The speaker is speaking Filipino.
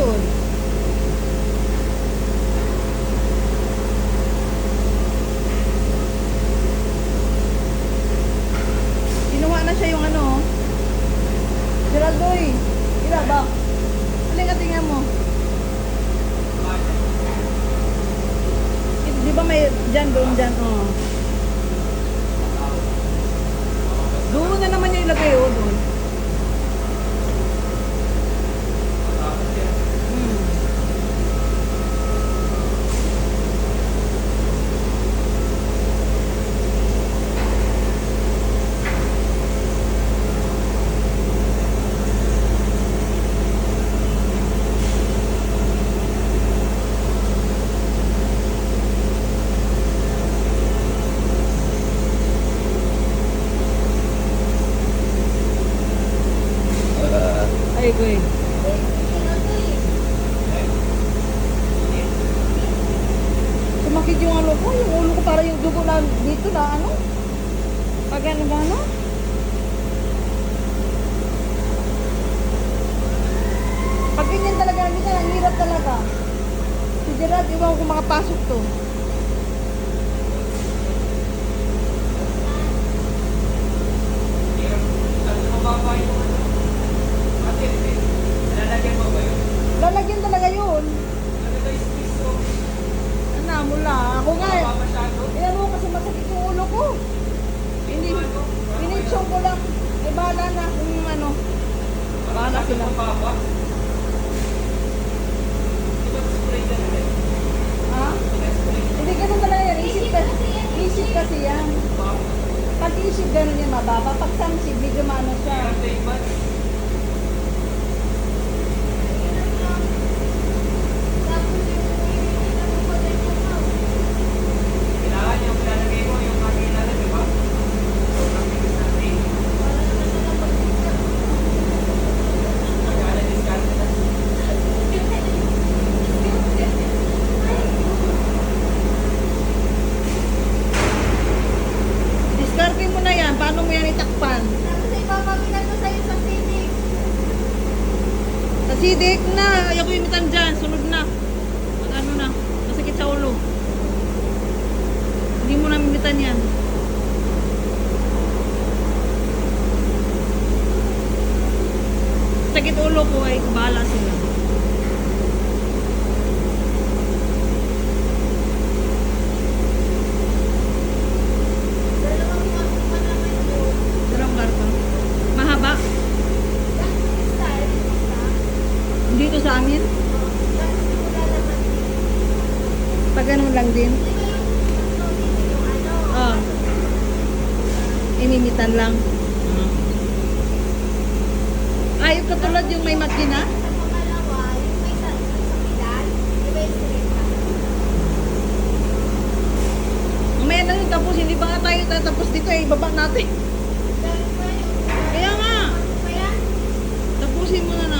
yun. Kinuha na siya yung ano. Geraldo eh. Ila ba? Aling tingnan mo. Di ba may dyan, doon dyan, oh. ulo ko. Yung ulo ko para yung dugo na dito na ano. Pag ano ba ano? Pag ganyan talaga, ang hirap talaga. Si Gerard, iwan ko makapasok to. Ako nga. eh. Kaya mo kasi masakit yung ulo ko. Hindi, pinitsong ko lang. Eh, bahala na kung ano. Bahala sila. Ha? Hindi ganun talaga yan. Isip kasi, isip kasi yan. Pag isip ganun yan, mababa. Pag samsib, medyo maano siya. Discarte mo na yan. Paano mo yan itakpan? Sa sidik na. Ayoko imitan dyan. Sunod na. Pag ano na. Masakit sa ulo. Hindi mo na imitan yan. Sakit ulo ko ay bahala sila. Pag ganun lang din. Oh. Inimitan lang. Ay, yung katulad yung may makina. Mamaya na yung tapos, hindi ba nga tayo tatapos dito eh, baba natin. Kaya nga, tapusin muna natin.